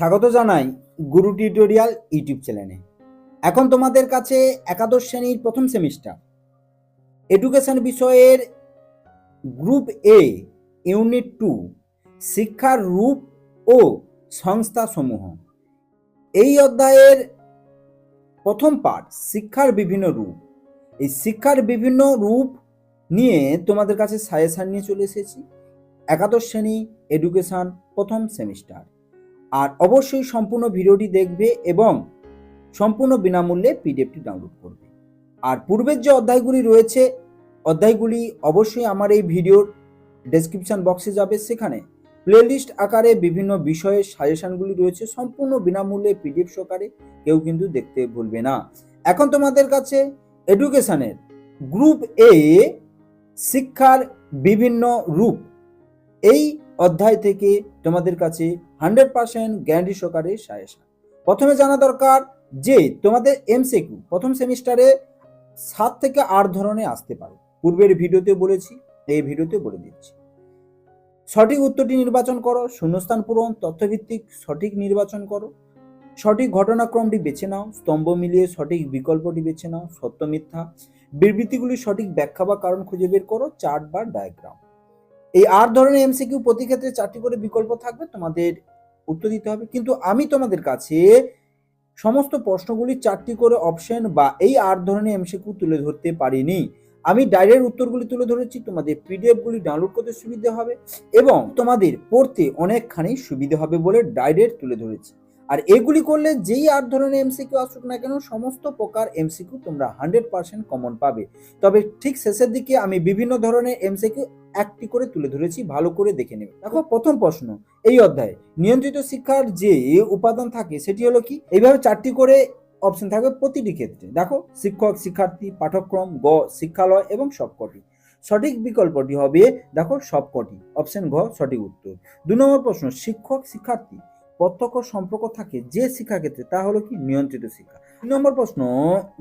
স্বাগত জানাই গুরু tutorial YouTube চ্যানেলে। এখন তোমাদের কাছে একাদশ শ্রেণির প্রথম সেমিস্টার। এডুকেশন বিষয়ের গ্রুপ এ, ইউনিট টু, শিক্ষার রূপ ও সংস্থা সমূহ এই অধ্যায়ের প্রথম পাঠ, শিক্ষার বিভিন্ন রূপ। এই শিক্ষার বিভিন্ন রূপ নিয়ে তোমাদের কাছে সাজেশান নিয়ে চলে এসেছি। একাদশ শ্রেণি, এডুকেশন, প্রথম সেমিস্টার। আর অবশ্যই সম্পূর্ণ ভিডিওটি দেখবে এবং সম্পূর্ণ বিনামূল্যে পিডিএফটি ডাউনলোড করবে। আর পূর্বের যে অধ্যায়গুলি রয়েছে, অধ্যায়গুলি অবশ্যই আমার এই ভিডিওর ডেসক্রিপশন বক্সে যাবে। সেখানে প্লেলিস্ট আকারে বিভিন্ন বিষয়ের সাজেশনগুলি রয়েছে, সম্পূর্ণ বিনামূল্যে পিডিএফ সহকারে কেউ কিন্তু দেখতে ভুলবে না। এখন তোমাদের কাছে এডুকেশনের গ্রুপ এ শিক্ষার বিভিন্ন রূপ। এই অধ্যায় থেকে তোমাদের কাছে হান্ড্রেড পার্সেন্ট গ্যারান্টি সহকারে সাজেশন প্রথমে জানা দরকার যে তোমাদের এমসিকিউ প্রথম সেমিস্টারে সাত থেকে আট ধরনের আসতে পারে। পূর্বের ভিডিওতে বলেছি, এই ভিডিওতে বলে দিচ্ছি। সঠিক উত্তরটি নির্বাচন করো, শূন্যস্থান পূরণ, তথ্যভিত্তিক সঠিক নির্বাচন করো। সঠিক ঘটনাক্রমটি বেছে নাও, স্তম্ভ মিলিয়ে সঠিক বিকল্পটি বেছে নাও, সত্য মিথ্যা। বিবৃতিগুলির সঠিক ব্যাখ্যা বা কারণ খুঁজে বের করো, চার্ট বা ডায়াগ্রাম। এই আট ধরনের এমসিকিউ প্রতি ক্ষেত্রে চারটি করে বিকল্প থাকবে, তোমাদের উত্তর দিতে হবে। কিন্তু আমি তোমাদের কাছে সমস্ত প্রশ্নগুলি চারটি করে অপশন বা এই আট ধরনের এমসিকিউ তুলে ধরতে পারিনি। আমি ডাইরেক্ট উত্তরগুলি তুলে ধরেছি, তোমাদের পিডিএফগুলি ডাউনলোড করতে সুবিধা হবে এবং তোমাদের পড়তে অনেকখানি সুবিধা হবে বলে ডাইরেক্ট তুলে ধরেছি। আর এগুলি করলে যেই আট ধরনের এমসিকিউ আসুক না কেন, সমস্ত প্রকার এমসিকিউ তোমরা হান্ড্রেড পার্সেন্ট কমন পাবে। তবে ঠিক শেষের দিকে আমি বিভিন্ন ধরনের এমসিকিউ একটি করে তুলে ধরেছি, ভালো করে দেখে নেবে। দেখো, প্রথম প্রশ্ন, এই অধ্যায়ে নিয়ন্ত্রিত শিক্ষার যে উপাদান থাকে, সেটি হলো কি? এইভাবে চারটি করে অপশন থাকবে প্রতিটি ক্ষেত্রে। দেখো, শিক্ষক, শিক্ষার্থী, পাঠ্যক্রম, গ, শিক্ষালয় এবং সবকটি। সঠিক বিকল্পটি হবে, দেখো, সবকটি। অপশন ঘ, সঠিক উত্তর। দু নম্বর প্রশ্ন, শিক্ষক, শিক্ষার্থী প্রত্যক্ষ সম্পর্ক থাকে যে শিক্ষাক্ষেত্রে তা হলো কি? নিয়ন্ত্রিত শিক্ষা। নম্বর প্রশ্ন,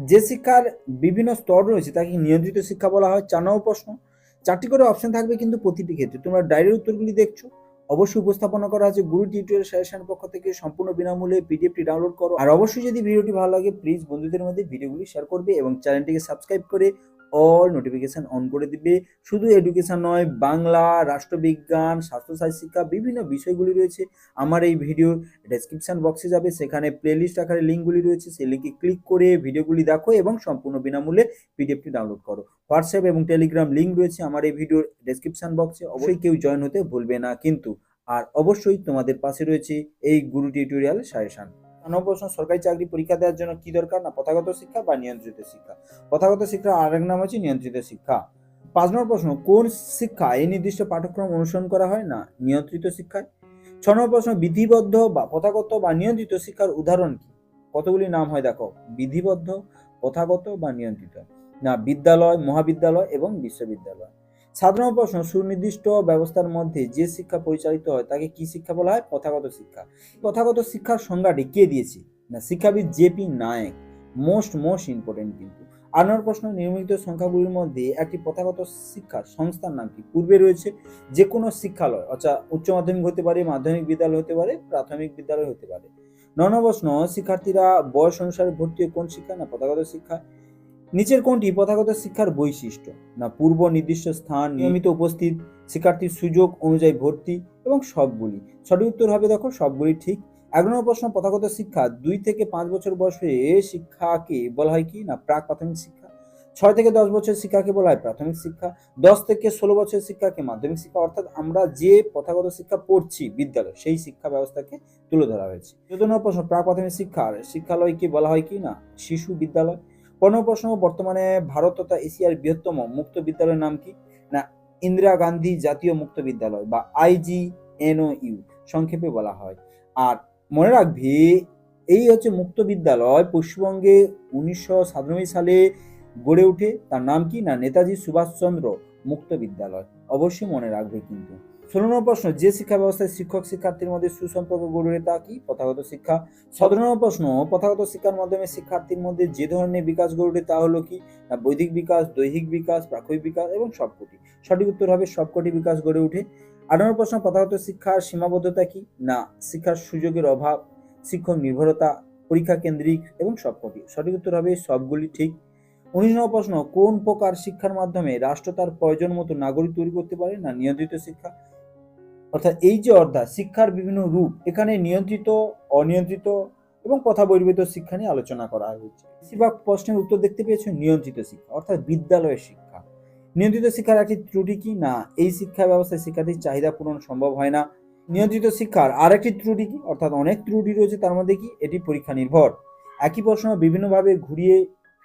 যে শিক্ষার বিভিন্ন স্তর রয়েছে, তাকে নিয়ন্ত্রিত শিক্ষা বলা হয়? চার নম্বর প্রশ্ন, চারটি করে অপশন থাকবে কিন্তু প্রতিটি ক্ষেত্রে। তোমরা ডায়ের উত্তরগুলি দেখছ, অবশ্যই উপস্থাপনা করা আছে। গুরু টিউটোরিয়াল সাজেশন পক্ষ থেকে সম্পূর্ণ বিনামূল্যে পিডিএফটি ডাউনলোড করো। আর অবশ্যই যদি ভিডিওটি ভালো লাগে প্লিজ বন্ধুদের মধ্যে ভিডিওগুলি শেয়ার করবে এবং চ্যানেলটিকে সাবস্ক্রাইব করে অল নোটিফিকেশন অন করে দিবে। শুধু এডুকেশন নয়, বাংলা, রাষ্ট্রবিজ্ঞান স্বাস্থ্যসাথী শিক্ষা, বিভিন্ন বিষয়গুলি রয়েছে। আমার এই ভিডিওর ডেসক্রিপশন বক্সে যাবে। সেখানে প্লেলিস্ট আকারে লিঙ্কগুলি রয়েছে। সেই লিঙ্কে ক্লিক করে ভিডিওগুলি দেখো এবং সম্পূর্ণ বিনামূল্যে পিডিএফটি ডাউনলোড করো। হোয়াটসঅ্যাপ এবং টেলিগ্রাম লিঙ্ক রয়েছে আমার এই ভিডিওর ডেসক্রিপশন বক্সে অবশ্যই কেউ জয়েন হতে ভুলবে না। কিন্তু, আর অবশ্যই তোমাদের পাশে রয়েছে এই গুরু টিউটোরিয়াল সাজেশন। প্রশ্ন সরকারি চাকরি পরীক্ষা দেওয়ার জন্য কি দরকার? না প্রথাগত শিক্ষা বা নিয়ন্ত্রিত শিক্ষা? প্রথাগত শিক্ষার আরেক নাম হচ্ছে নিয়ন্ত্রিত শিক্ষা। পাঁচ নম্বর প্রশ্ন, কোন শিক্ষা এই নির্দিষ্ট পাঠ্যক্রম অনুসরণ করা হয়? না, নিয়ন্ত্রিত শিক্ষায়। ছ নম্বর প্রশ্ন, বিধিবদ্ধ বা প্রথাগত বা নিয়ন্ত্রিত শিক্ষার উদাহরণ কি? কতগুলি নাম হয় দেখো। বিধিবদ্ধ প্রথাগত বা নিয়ন্ত্রিত। না, বিদ্যালয়, মহাবিদ্যালয় এবং বিশ্ববিদ্যালয়। নম্বর প্রশ্ন, সুনির্দিষ্ট ব্যবস্থার মধ্যে যে শিক্ষা পরিচালিত হয়, তাকে কি শিক্ষা বলা হয়? প্রথাগত শিক্ষা। প্রথাগত শিক্ষার সংজ্ঞাটি কে দিয়েছে? না, শিক্ষাবিদ JP Naik. Most most important কিন্তু। আট নম্বর প্রশ্ন নির্মিত সংখ্যাগুলির মধ্যে একটি প্রথাগত শিক্ষা সংস্থার নাম কি? পূর্বে রয়েছে যে কোনো শিক্ষালয়, অর্থাৎ উচ্চ মাধ্যমিক হতে পারে, মাধ্যমিক বিদ্যালয় হতে পারে, প্রাথমিক বিদ্যালয় হতে পারে। ন নম্বর প্রশ্ন, শিক্ষার্থীরা বয়স অনুসারে ভর্তি কোন শিক্ষা না, প্রথাগত শিক্ষা নিচের কোনটি? প্রথাগত শিক্ষার বৈশিষ্ট্য। না, পূর্ব নির্দিষ্ট স্থান, নিয়মিত উপস্থিত, শিক্ষার্থীর সুযোগ অনুযায়ী ভর্তি এবং সবগুলি। সঠিক উত্তর হবে দেখো, সবগুলি ঠিক। এক নম্বর প্রশ্ন, প্রথাগত শিক্ষা, দুই থেকে পাঁচ বছর বয়সে শিক্ষাকে বলা হয় কি? না, প্রাক প্রাথমিক শিক্ষা। ছয় থেকে দশ বছর শিক্ষাকে বলা হয় প্রাথমিক শিক্ষা। দশ থেকে ষোলো বছর শিক্ষাকে মাধ্যমিক শিক্ষা। অর্থাৎ আমরা যে প্রথাগত শিক্ষা পড়ছি, বিদ্যালয়, সেই শিক্ষা ব্যবস্থাকে তুলে ধরা হয়েছে। চোদ্দ নম্বর প্রশ্ন, প্রাক প্রাথমিক শিক্ষার শিক্ষালয়কে বলা হয় কি? না, শিশু বিদ্যালয়। পনেরো প্রশ্ন, বর্তমানে ভারত তথা এশিয়ার বৃহত্তম মুক্ত বিদ্যালয়ের নাম কি? না, ইন্দিরা গান্ধী জাতীয় মুক্ত বিদ্যালয় বা আইজি ইউ, সংক্ষেপে বলা হয়। আর মনে রাখবি, এই হচ্ছে মুক্ত বিদ্যালয় পশ্চিমবঙ্গে উনিশশো সাতানব্বই সালে গড়ে ওঠে। তার নাম কি? না, নেতাজি সুভাষচন্দ্র মুক্ত বিদ্যালয়। অবশ্যই মনে রাখবে কিন্তু। ষোলো নম্বর প্রশ্ন, যে শিক্ষা ব্যবস্থায় শিক্ষক শিক্ষার্থীর মধ্যে সুসম্পর্ক গড়ে ওঠে তা কি? প্রথাগত শিক্ষা। সতেরো নম্বর প্রশ্ন, প্রথাগত শিক্ষার মাধ্যমে শিক্ষার্থীর মধ্যে যে ধরনের বিকাশ গড়ে ওঠে তা হলো কি? না, বৈদিক বিকাশ, দৈহিক বিকাশ, প্রাকৃতিক বিকাশ এবং সবকটি। সঠিক উত্তর হবে সবকটি বিকাশ গড়ে ওঠে। নম্বর প্রশ্ন, প্রথাগত শিক্ষার সীমাবদ্ধতা কি? না, শিক্ষার সুযোগের অভাব, শিক্ষক নির্ভরতা, পরীক্ষা কেন্দ্রিক এবং সবকটি। সঠিক উত্তর হবে সবগুলি ঠিক। উনিশ নম্বর প্রশ্ন, কোন প্রকার শিক্ষার মাধ্যমে রাষ্ট্র তার প্রয়োজন মতো নাগরিক তৈরি করতে পারে? না, নিয়ন্ত্রিত শিক্ষা। অর্থাৎ এই যে অর্থাৎ শিক্ষার বিভিন্ন রূপ, এখানে নিয়ন্ত্রিত, অনিয়ন্ত্রিত এবং কথা বহির্ভূত শিক্ষা নিয়ে আলোচনা করা হয়েছে। বেশিরভাগ প্রশ্নের উত্তর দেখতে পেয়েছ নিয়ন্ত্রিত শিক্ষা, অর্থাৎ বিদ্যালয়ের শিক্ষা। নিয়ন্ত্রিত শিক্ষার একটি ত্রুটি কি? না, এই শিক্ষা ব্যবস্থায় শিক্ষার্থীর চাহিদা পূরণ সম্ভব হয় না। নিয়ন্ত্রিত শিক্ষার আরেকটি ত্রুটি কি? অর্থাৎ অনেক ত্রুটি রয়েছে, তার মধ্যে কি? এটি পরীক্ষা নির্ভর। একই প্রশ্ন বিভিন্নভাবে ঘুরিয়ে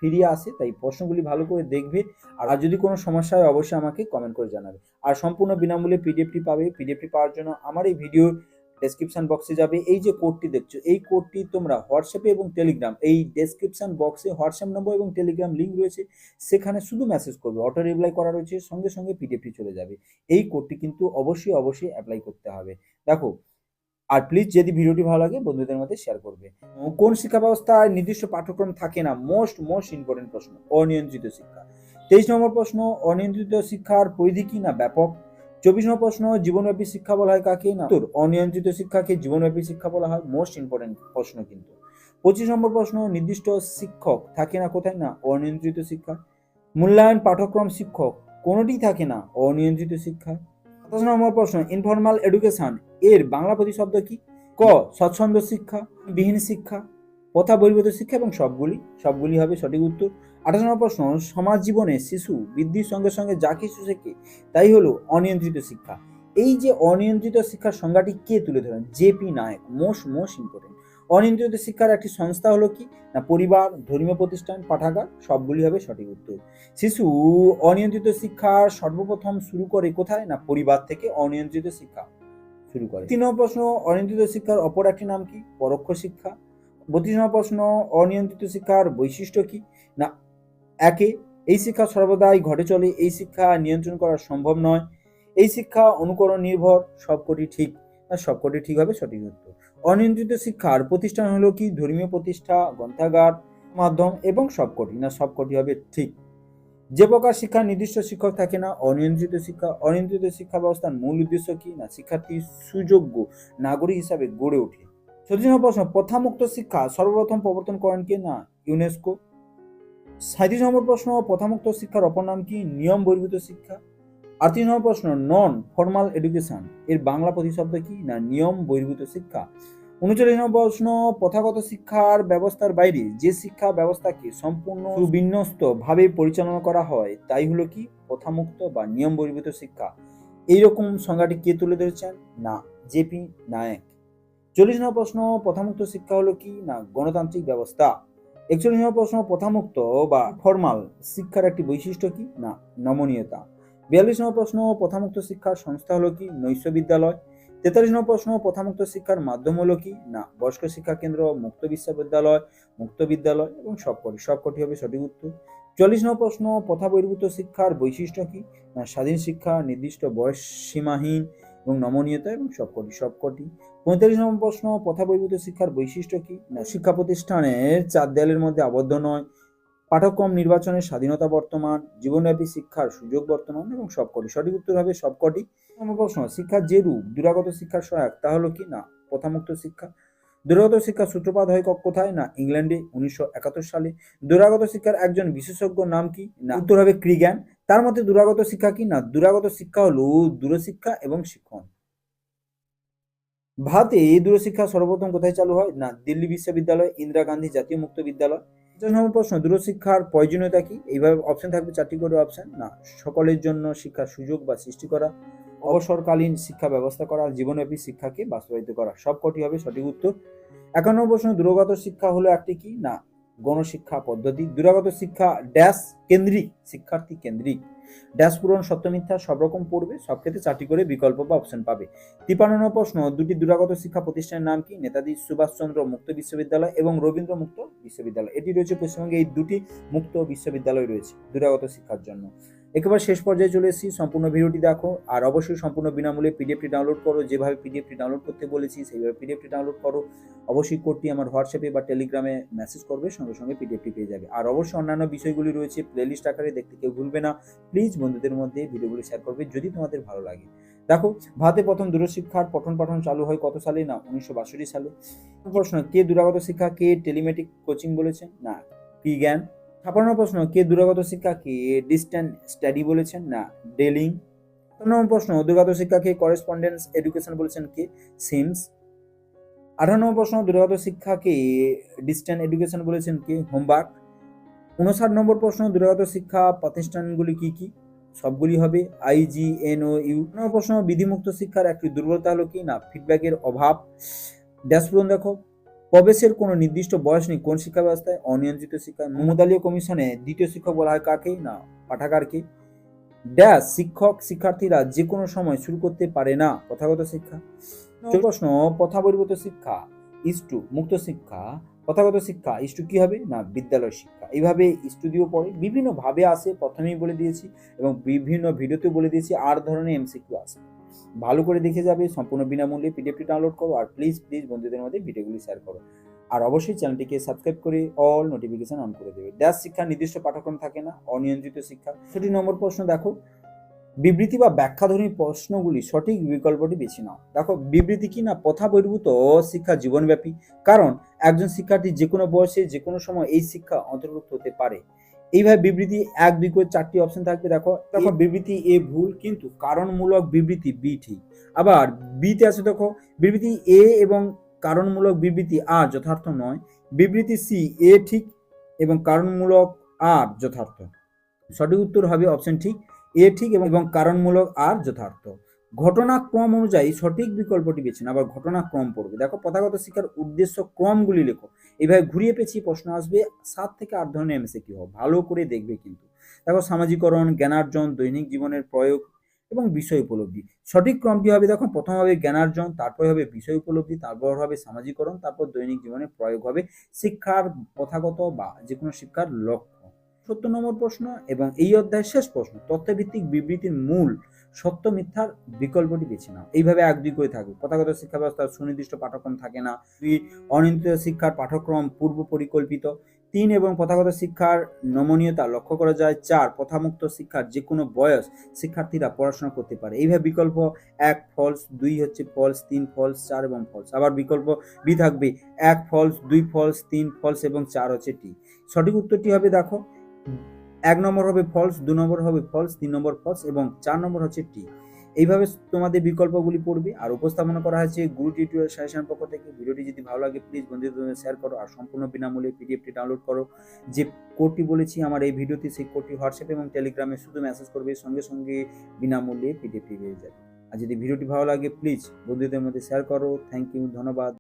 ফিরিয়ে আসে, তাই প্রশ্নগুলি ভালো করে দেখবে। আর যদি কোনো সমস্যা হয়, অবশ্যই আমাকে কমেন্ট করে জানাবে। আর সম্পূর্ণ বিনামূল্যে পিডিএফটি পাবে। পিডিএফটি পাওয়ার জন্য আমার এই ভিডিওর ডেসক্রিপশন বক্সে যাবে। এই যে কোডটি দেখছ, এই কোডটি তোমরা হোয়াটসঅ্যাপে এবং টেলিগ্রাম এই ডেসক্রিপশন বক্সে হোয়াটসঅ্যাপ নম্বর এবং টেলিগ্রাম লিঙ্ক রয়েছে। সেখানে শুধু মেসেজ করবে অটো রিপ্লাই করা রয়েছে, সঙ্গে সঙ্গে পিডিএফটি চলে যাবে। এই কোডটি কিন্তু অবশ্যই অবশ্যই অ্যাপ্লাই করতে হবে। দেখো আর প্লিজ যদি ভিডিওটি ভালো লাগে বন্ধুদের মধ্যে শেয়ার করবে। কোন শিক্ষা ব্যবস্থায় নির্দিষ্ট পাঠ্যক্রম থাকে না? মোস্ট মোস্ট ইম্পর্টেন্ট প্রশ্ন অনিয়ন্ত্রিত শিক্ষা। তেইশ নম্বর প্রশ্ন অনিয়ন্ত্রিত শিক্ষার পরিধি কি না ব্যাপক? চব্বিশ নম্বর প্রশ্ন জীবনব্যাপী শিক্ষা বলা হয় কাকে? না। উত্তর, অনিয়ন্ত্রিত শিক্ষাকে জীবনব্যাপী শিক্ষা বলা হয় মোস্ট ইম্পর্টেন্ট প্রশ্ন কিন্তু। পঁচিশ নম্বর প্রশ্ন নির্দিষ্ট শিক্ষক থাকে না কোথায়? না অনিয়ন্ত্রিত শিক্ষা। মূল্যায়ন পাঠ্যক্রম শিক্ষক কোনোটি থাকে না অনিয়ন্ত্রিত শিক্ষা। সাতাশ নম্বর প্রশ্ন ইনফর্মাল এডুকেশন এর বাংলা প্রতিশব্দ কি? ক, স্বচ্ছন্দ শিক্ষা, বিহীন শিক্ষা প্রথা বহির্ভূত শিক্ষা এবং সবগুলি সবগুলি হবে সঠিক উত্তর। আঠাশ নম্বর প্রশ্ন, সমাজ জীবনে শিশু বৃদ্ধির সঙ্গে সঙ্গে যা কিছু শেখে, তাই হলো অনিয়ন্ত্রিত শিক্ষা। এই যে অনিয়ন্ত্রিত শিক্ষার সংজ্ঞাটি কে তুলে ধরেন? JP Naik, most most important. অনিয়ন্ত্রিত শিক্ষার একটি সংস্থা হলো কি? না, পরিবার, ধর্মীয় প্রতিষ্ঠান, পাঠাগার, সবগুলি হবে সঠিক উত্তর। শিশু, অনিয়ন্ত্রিত শিক্ষা সর্বপ্রথম শুরু করে কোথায়? না, পরিবার থেকে অনিয়ন্ত্রিত শিক্ষা শুরু করে। তিন নম্বর প্রশ্ন, অনিয়ন্ত্রিত শিক্ষার অপর একটি নাম কি? পরোক্ষ শিক্ষা। বত্রিশ নম্বর প্রশ্ন, অনিয়ন্ত্রিত শিক্ষার বৈশিষ্ট্য কি? না, একে, এই শিক্ষা সর্বদাই ঘটে চলে, এই শিক্ষা নিয়ন্ত্রণ করা সম্ভব নয়। এই শিক্ষা অনুকরণ নির্ভর, সবকটি ঠিক সবকটি ঠিক হবে সঠিক উত্তর। অনিয়ন্ত্রিত শিক্ষার প্রতিষ্ঠান হলো কি? ধর্মীয় প্রতিষ্ঠা, গ্রন্থাগার, মাধ্যম এবং সবকটি না সবকটি হবে ঠিক। যে প্রকার শিক্ষা নির্দিষ্ট শিক্ষক থাকে না, অনিয়ন্ত্রিত শিক্ষা অনিয়ন্ত্রিত শিক্ষা ব্যবস্থার মূল উদ্দেশ্য কি? না, শিক্ষার্থী সুযোগ্য নাগরিক হিসাবে গড়ে ওঠে। চল্লিশ প্রশ্ন, প্রথামুক্ত শিক্ষা সর্বপ্রথম প্রবর্তন করেন কে? না, ইউনেস্কো। সাঁত্রিশ নম্বর প্রশ্ন, প্রথামুক্ত শিক্ষার অপর নাম কি? নিয়ম বহির্ভূত শিক্ষা। আটত্রিশ নম্বর প্রশ্ন নন ফর্মাল এডুকেশন এর বাংলা প্রতিশব্দ কি না নিয়ম বহির্ভূত শিক্ষা? উনচল্লিশ নম্বর প্রশ্ন, প্রথাগত শিক্ষার ব্যবস্থার বাইরে যে শিক্ষা ব্যবস্থাকে সম্পূর্ণ সুবিন্যস্ত ভাবে পরিচালনা করা হয়, তাই হলো কি প্রথামুক্ত বা নিয়ম বহির্ভূত শিক্ষা? এইরকম সংজ্ঞাটি কে তুলে ধরেছেন? না জেপি নায়ক। চল্লিশ নম্বর প্রশ্ন, প্রথামুক্ত শিক্ষা হলো কি না গণতান্ত্রিক ব্যবস্থা? একচল্লিশ নম্বর প্রশ্ন, প্রথামুক্ত বা ফর্মাল শিক্ষার একটি বৈশিষ্ট্য কি? না, নমনীয়তা। বিয়াল্লিশ নম্বর প্রশ্ন প্রথামুক্ত শিক্ষার সংস্থা হলো কি? নৈশ বিদ্যালয়। তেতাল্লিশ নম্বর প্রশ্ন প্রথামুক্ত শিক্ষার মাধ্যম হলো কি? না, বয়স্ক শিক্ষা কেন্দ্র, মুক্ত বিশ্ববিদ্যালয়, মুক্ত বিদ্যালয় এবং সবকটি সবকটি হবে সঠিক উত্তর। চল্লিশ নম্বর প্রশ্ন প্রথা বহির্ভূত শিক্ষার বৈশিষ্ট্য কি? না, স্বাধীন শিক্ষা, নির্দিষ্ট বয়স সীমাহীন এবং নমনীয়তা এবং সবকটি সবকটি। পঁয়তাল্লিশ নম্বর প্রশ্ন প্রথা বহির্ভূত শিক্ষার বৈশিষ্ট্য কি? না, শিক্ষা প্রতিষ্ঠানের চার দেয়ালের মধ্যে আবদ্ধ নয়। পাঠ্যক্রম নির্বাচনের স্বাধীনতা বর্তমান, জীবনব্যাপী শিক্ষার সুযোগ বর্তমান এবং সবকটি। সঠিক উত্তর হবে সবকটি প্রশ্ন শিক্ষার যে রূপ দূরাগত শিক্ষার সহায়ক, তা হলো কি? না, প্রথামুক্ত শিক্ষা। দূরাগত শিক্ষার সূত্রপাত হয় কোথায়? না, ইংল্যান্ডে উনিশশো একাত্তর সালে। দূরাগত শিক্ষার একজন বিশেষজ্ঞ নাম কি? না উত্তর হবে ক্রিগ্যান। তার মতে দূরাগত শিক্ষা কি? না, দূরাগত শিক্ষা হলো দূরশিক্ষা এবং শিক্ষণ। ভারতে দূরশিক্ষা সর্বপ্রথম কোথায় চালু হয়? না, দিল্লি বিশ্ববিদ্যালয়, ইন্দিরা গান্ধী জাতীয় মুক্ত বিদ্যালয়। পঞ্চাশ নম্বর প্রশ্ন, দূরশিক্ষার প্রয়োজনীয়তা কি? এইভাবে অপশন থাকবে, চারটি করে অপশন না, সকলের জন্য শিক্ষার সুযোগ বা সৃষ্টি করা, অবসরকালীন শিক্ষা ব্যবস্থা করা, জীবনব্যাপী শিক্ষাকে বাস্তবায়িত করা। সবকটি হবে সঠিক উত্তর। একান্ন প্রশ্ন, দূরগত শিক্ষা হলো একটি কি? না গণশিক্ষা পদ্ধতি, দূরাগত শিক্ষা ড্যাশ কেন্দ্রিক, শিক্ষার্থী কেন্দ্রিক। ড্যাশ পূরণ, সত্য মিথ্যা, সব রকম পড়বে, সব ক্ষেত্রে চারটি করে বিকল্প বা অপশন পাবে। তিপান্ন প্রশ্ন, দুটি দূরাগত শিক্ষা প্রতিষ্ঠানের নাম কি? নেতাজি সুভাষচন্দ্র মুক্ত বিশ্ববিদ্যালয় এবং রবীন্দ্র মুক্ত বিশ্ববিদ্যালয়। এটি রয়েছে পশ্চিমবঙ্গে এই দুটি মুক্ত বিশ্ববিদ্যালয় রয়েছে দূরাগত শিক্ষার জন্য। একেবারে শেষ পর্যায়ে চলে এসেছি। সম্পূর্ণ ভিডিওটি দেখো। আর অবশ্যই সম্পূর্ণ বিনামূল্যে পিডিএফটি ডাউনলোড করো। যেভাবে পিডিএফটি ডাউনলোড করতে বলেছি, সেইভাবে পিডিএফটি ডাউনলোড করো। অবশ্যই কোডটি আমার হোয়াটসঅ্যাপে বা টেলিগ্রামে মেসেজ করবে, সঙ্গে সঙ্গে পিডিএফটি পেয়ে যাবে। আর অবশ্যই অন্যান্য বিষয়গুলি রয়েছে প্লেলিস্ট আকারে দেখতে কেউ ভুলবে না। প্লিজ বন্ধুদের মধ্যে ভিডিওগুলি শেয়ার করবে যদি তোমাদের ভালো লাগে। দেখো, ভারতে প্রথম দূরশিক্ষার পঠন পাঠন চালু হয় কত সালে? না, উনিশশো বাষট্টি সালে। প্রশ্ন, কে দূরাগত শিক্ষা, কে টেলিমেটিক কোচিং বলেছে? না, কি জ্ঞান? ছাপান্ন প্রশ্ন, কে দূরাগত শিক্ষা, কে ডিস্ট্যান্ট স্টাডি বলেছেন না ডেলিং নম্বর প্রশ্ন, দূরাগত শিক্ষাকে করেসপন্ডেন্স এডুকেশন বলেছেন কে সিমস আঠারো নম্বর প্রশ্ন, দূরাগত শিক্ষাকে ডিস্ট্যান্ট এডুকেশন বলেছেন কে হোমওয়ার্ক উনষাট নম্বর প্রশ্ন, দূরাগত শিক্ষা প্রতিষ্ঠানগুলি কি কি? সবগুলি হবে আইজিএনও ইউ প্রশ্ন, বিধিমুক্ত শিক্ষার একটি দুর্বলতা হলো কি না? ফিডব্যাকের অভাব। ড্যাশবোর্ড দেখো। প্রবেশের কোনো নির্দিষ্ট বয়স নেই। কোন শিক্ষা ব্যবস্থায় অনিয়ন্ত্রিত শিক্ষা। মোহাম্মদালীয় কমিশনে দ্বিতীয় শিক্ষক বলা হয় কাকে? না পাঠাগারকে ড্যাশ শিক্ষক শিক্ষার্থীরা যে কোনো সময় শুরু করতে পারে না। প্রথাগত শিক্ষা। প্রশ্ন প্রথা বহির্ভূত শিক্ষা ইস্টু মুক্ত শিক্ষা। প্রথাগত শিক্ষা ইস্টু কি হবে? না বিদ্যালয় শিক্ষা। এইভাবে স্টুডিও পড়ে বিভিন্নভাবে আসে প্রথমেই বলে দিয়েছি এবং বিভিন্ন ভিডিওতেও বলে দিয়েছি আর ধরনের এমসিকিউ আসে ভালো করে দেখে যাবে, সম্পূর্ণ বিনামূল্যে পিডিএফটি ডাউনলোড করো আর প্লিজ প্লিজ বন্ধুদের মধ্যে ভিডিওগুলি শেয়ার করো। আর অবশ্যই চ্যানেলটিকে সাবস্ক্রাইব করে অল নোটিফিকেশন অন করে দেবে। ড্যাশ শিক্ষার নির্দিষ্ট পাঠ্যক্রম থাকে না, অনিয়ন্ত্রিত শিক্ষা। সেটি নম্বর প্রশ্ন দেখো। বিবৃতি বা ব্যাখ্যাধর্মী প্রশ্নগুলি সঠিক বিকল্পটি বেছে নাও। দেখো, বিবৃতি কি না প্রথা বহির্ভূত শিক্ষা জীবনব্যাপী? কারণ একজন শিক্ষার্থী যে কোনো বয়সে যে কোনো সময় এই শিক্ষা অন্তর্ভুক্ত হতে পারে। এইভাবে বিবৃতি এক দুই করে চারটি অপশন থাকবে দেখো। দেখো বিবৃতি এ ভুল কিন্তু কারণমূলক বিবৃতি বি ঠিক। আবার বিতে আছে দেখো বিবৃতি এ এবং কারণমূলক বিবৃতি আর যথার্থ নয়। বিবৃতি সি এ ঠিক এবং কারণমূলক আর যথার্থ। সঠিক উত্তর হবে অপশন ঠিক এ ঠিক এবং এবং কারণমূলক আর যথার্থ। ঘটনাক্রম অনুযায়ী সঠিক বিকল্পটি বেছে না আবার ঘটনাক্রম পড়বে। দেখো প্রথাগত শিক্ষার উদ্দেশ্য ক্রমগুলি লেখো। এইভাবে ঘুরিয়ে পেঁচিয়ে প্রশ্ন আসবে সাত থেকে আট ধরনের এমএসএ কি হবে। ভালো করে দেখবে কিন্তু। দেখো, সামাজিকরণ, জ্ঞানার্জন, দৈনিক জীবনের প্রয়োগ এবং বিষয় উপলব্ধি। সঠিক ক্রমটি হবে? দেখো, প্রথম হবে জ্ঞানার্জন, তারপর হবে বিষয় উপলব্ধি, তারপর হবে সামাজিকরণ, তারপর দৈনিক জীবনে প্রয়োগ হবে শিক্ষার প্রথাগত বা যে কোনো শিক্ষার লক্ষ্য। সত্তর নম্বর প্রশ্ন এবং এই অধ্যায়ের শেষ প্রশ্ন, তথ্যভিত্তিক বিবৃতির মূল সত্য মিথ্যার বিকল্পটি বেছে নাও। এইভাবে এক দুই করে থাকবে। প্রথাগত শিক্ষা ব্যবস্থার সুনির্দিষ্ট পাঠ্যক্রম থাকে না। দুই, অনিয়ন্ত্রিত শিক্ষার পাঠ্যক্রম পূর্ব পরিকল্পিত। তিন এবং প্রথাগত শিক্ষার নমনীয়তা লক্ষ্য করা যায়। চার, প্রথামুক্ত শিক্ষার যে কোনো বয়স শিক্ষার্থীরা পড়াশোনা করতে পারে। এইভাবে বিকল্প এক ফলস দুই হচ্ছে ফলস তিন ফলস চার এবং ফলস আবার বিকল্প বি থাকবে, এক ফলস দুই ফলস তিন ফলস এবং চার হচ্ছে টি সঠিক উত্তরটি হবে, দেখো এক নম্বর হবে ফলস দু নম্বর হবে ফলস তিন নম্বর ফলস এবং চার নম্বর হচ্ছে টি এইভাবে তোমাদের বিকল্পগুলি পড়বে আর উপস্থাপনা করা হয়েছে গুরু টিউটোরিয়াল সাজেশন পক্ষ থেকে। ভিডিওটি যদি ভালো লাগে প্লিজ বন্ধুদের শেয়ার করো আর সম্পূর্ণ বিনামূল্যে পিডিএফটি ডাউনলোড করো। যে কোডটি বলেছি আমার এই ভিডিওতে সেই কোডটি হোয়াটসঅ্যাপ এবং টেলিগ্রামে শুধু মেসেজ করবে, সঙ্গে সঙ্গে বিনামূল্যে পিডিএফটি পেয়ে যাবে। আর যদি ভিডিওটি ভালো লাগে প্লিজ বন্ধুদের মধ্যে শেয়ার করো। থ্যাংক ইউ ধন্যবাদ।